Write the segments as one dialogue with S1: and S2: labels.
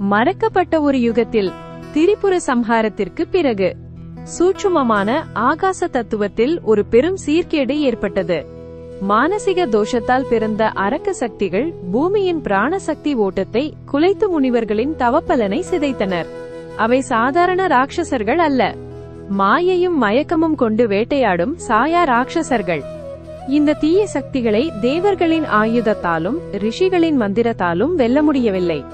S1: மறக்கப்பட்ட ஒரு யுகத்தில் திரிபுர சம்ஹாரத்திற்கு பிறகு. சூட்சுமமான ஆகாச தத்துவத்தில் ஒரு பெரும் சீர்கேடு ஏற்பட்டது. மானசிக தோஷத்தால் பிறந்த அரக்க சக்திகள் பூமியின் பிராண சக்தி ஓட்டத்தை குலைத்து முனிவர்களின் தவப்பலனை சிதைத்தனர். அவை சாதாரண ராட்சசர்கள் அல்ல. மாயையும் மயக்கமும் கொண்டு வேட்டையாடும் சாயா ராட்சசர்கள். இந்த தீய சக்திகளை தேவர்களின் ஆயுதத்தாலும் ரிஷிகளின் மந்திரத்தாலும் வெல்ல முடியவில்லை.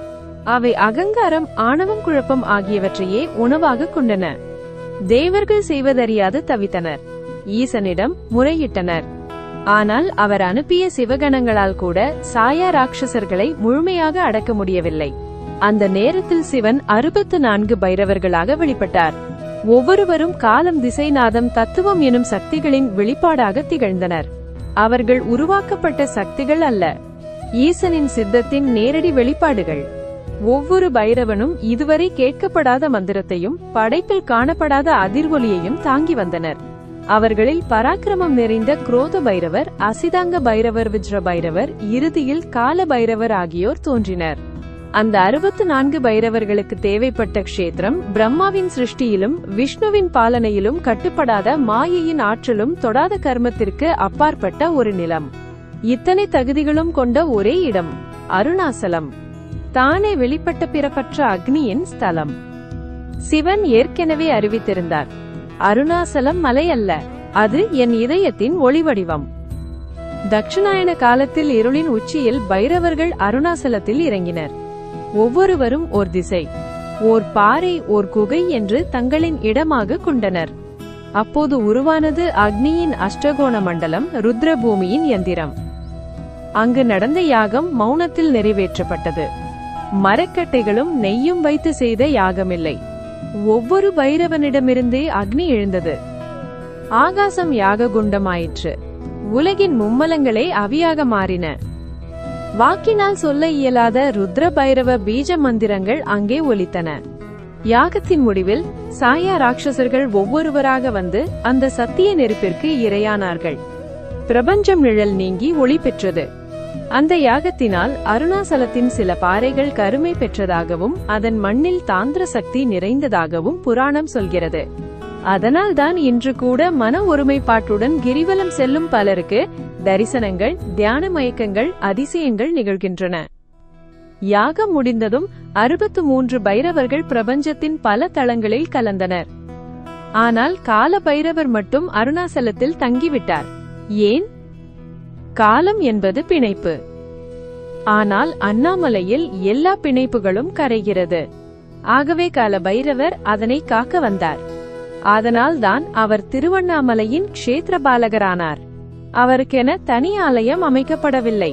S1: அவை அகங்காரம் ஆணவம் குழப்பம் ஆகியவற்றையே உணவாக கொண்டன. தேவர்கள் செய்வதறியாது தவித்தனர். ஈசனிடம் முறையிட்டனர். ஆனால் அவர் அனுப்பிய சிவகணங்களால் கூட சாயா ராட்சசர்களை முழுமையாக அடக்க முடியவில்லை. அந்த நேரத்தில் சிவன் அறுபத்து நான்கு பைரவர்களாக வெளிப்பட்டார். ஒவ்வொருவரும் காலம் திசைநாதம் தத்துவம் எனும் சக்திகளின் வெளிப்பாடாக திகழ்ந்தனர். அவர்கள் உருவாக்கப்பட்ட சக்திகள் அல்ல. ஈசனின் சித்தத்தின் நேரடி வெளிப்பாடுகள். ஒவ்வொரு பைரவனும் இதுவரை கேட்கப்படாத மந்திரத்தையும் படைப்பில் காணப்படாத அதிர்வொலியையும் தாங்கி வந்தனர். அவர்களில் பராக்கிரமம் நிறைந்த குரோத பைரவர் அசிதாங்க பைரவர் விஜ்ர பைரவர் இறுதியில் கால பைரவர் ஆகியோர் தோன்றினர். அந்த அறுபத்து நான்கு பைரவர்களுக்கு தேவைப்பட்ட க்ஷேத்திரம் பிரம்மாவின் சிருஷ்டியிலும் விஷ்ணுவின் பாலனையிலும் கட்டுப்படாத மாயையின் ஆற்றலும் தொடாத கர்மத்திற்கு அப்பாற்பட்ட ஒரு நிலம். இத்தனை தகுதிகளும் கொண்ட ஒரே இடம் அருணாசலம். தானே வெளிப்பட்ட பிறப்பற்ற அக்னியின் ஸ்தலம். சிவன் ஏற்கனவே அறிவித்திருந்தார். அருணாசலம் மலை அல்ல அது என் இதயத்தின் ஒளிவடிவம். தட்சிணாயன காலத்தில் இருளின் உச்சியில் பைரவர்கள் அருணாசலத்தில் இறங்கினர். ஒவ்வொருவரும் ஓர் திசை ஓர் பாறை ஓர் குகை என்று தங்களின் இடமாக கொண்டனர். அப்போது உருவானது அக்னியின் அஷ்டகோண மண்டலம் ருத்ரபூமியின் யந்திரம் அங்கு நடந்த யாகம் மௌனத்தில் நிறைவேற்றப்பட்டது. மரக்கட்டைகளும் நெய்யும் வைத்து செய்த யாகமில்லை. ஒவ்வொரு பைரவனிடமிருந்தே அக்னி எழுந்தது. ஆகாசம் யாக குண்டமாயிற்று உலகின் மும்மலங்களே அவியாக மாறின. வாக்கினால் சொல்ல இயலாத ருத்ர பைரவ பீஜ மந்திரங்கள் அங்கே ஒலித்தன. யாகத்தின் முடிவில் சாயா ராட்சசர்கள் ஒவ்வொருவராக வந்து அந்த சத்திய நெருப்பிற்கு இரையானார்கள். பிரபஞ்சம் நிழல் நீங்கி ஒளி பெற்றது. அந்த யாகத்தினால் அருணாசலத்தின் சில பாறைகள் கருமை பெற்றதாகவும் அதன் மண்ணில் தாந்திர சக்தி நிறைந்ததாகவும் புராணம் சொல்கிறது. அதனால்தான் இன்று கூட மன ஒருமைப்பாட்டுடன் கிரிவலம் செல்லும் பலருக்கு தரிசனங்கள் தியான மயக்கங்கள் அதிசயங்கள் நிகழ்கின்றன. யாகம் முடிந்ததும் அறுபத்து மூன்று பைரவர்கள் பிரபஞ்சத்தின் பல தளங்களில் கலந்தனர். ஆனால் கால பைரவர் மட்டும் அருணாசலத்தில் தங்கிவிட்டார். ஏன்? காலம் என்பது பிணைப்பு. ஆனால் அண்ணாமலையில் எல்லா பிணைப்புகளும் கரைகிறது. ஆகவே கால பைரவர் அதனை காக்க வந்தார். அதனால் தான் அவர் திருவண்ணாமலையின் க்ஷேத்திரபாலகரானார். அவருக்கென தனி ஆலயம் அமைக்கப்படவில்லை.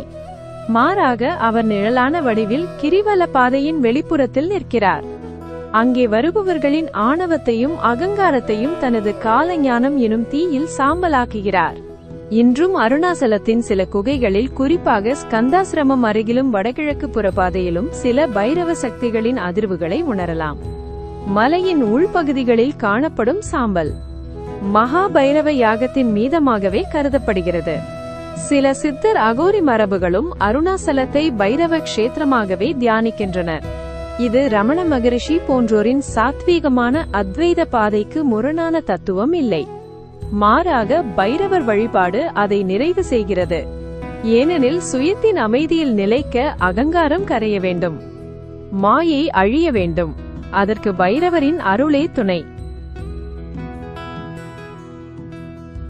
S1: மாறாக அவர் நிழலான வடிவில் கிரிவல பாதையின் வெளிப்புறத்தில் நிற்கிறார். அங்கே வருபவர்களின் ஆணவத்தையும் அகங்காரத்தையும் தனது காலஞானம் எனும் தீயில் சாம்பலாக்குகிறார். இன்றும் அருணாசலத்தின் சில குகைகளில் குறிப்பாக ஸ்கந்தாசிரமம் அருகிலும் வடகிழக்கு புறப்பாதையிலும் சில பைரவ சக்திகளின் அதிர்வுகளை உணரலாம். மலையின் உள்பகுதிகளில் காணப்படும் சாம்பல். மகா பைரவ யாகத்தின் மீதமாகவே கருதப்படுகிறது. சில சித்தர் அகோரி மரபுகளும் அருணாசலத்தை பைரவ க்ஷேத்திரமாகவே தியானிக்கின்றனர் இது ரமண மகரிஷி போன்றோரின் சாத்வீகமான அத்வைத பாதைக்கு முரணான தத்துவம் இல்லை. மாறாக பைரவர் வழிபாடு அதை நிறைவு செய்கிறது. ஏனெனில் சுயத்தின் அமைதியில் நிலைக்க அகங்காரம் கரைய வேண்டும். மாயை அழிய வேண்டும். அதற்கு பைரவரின் அருளே துணை.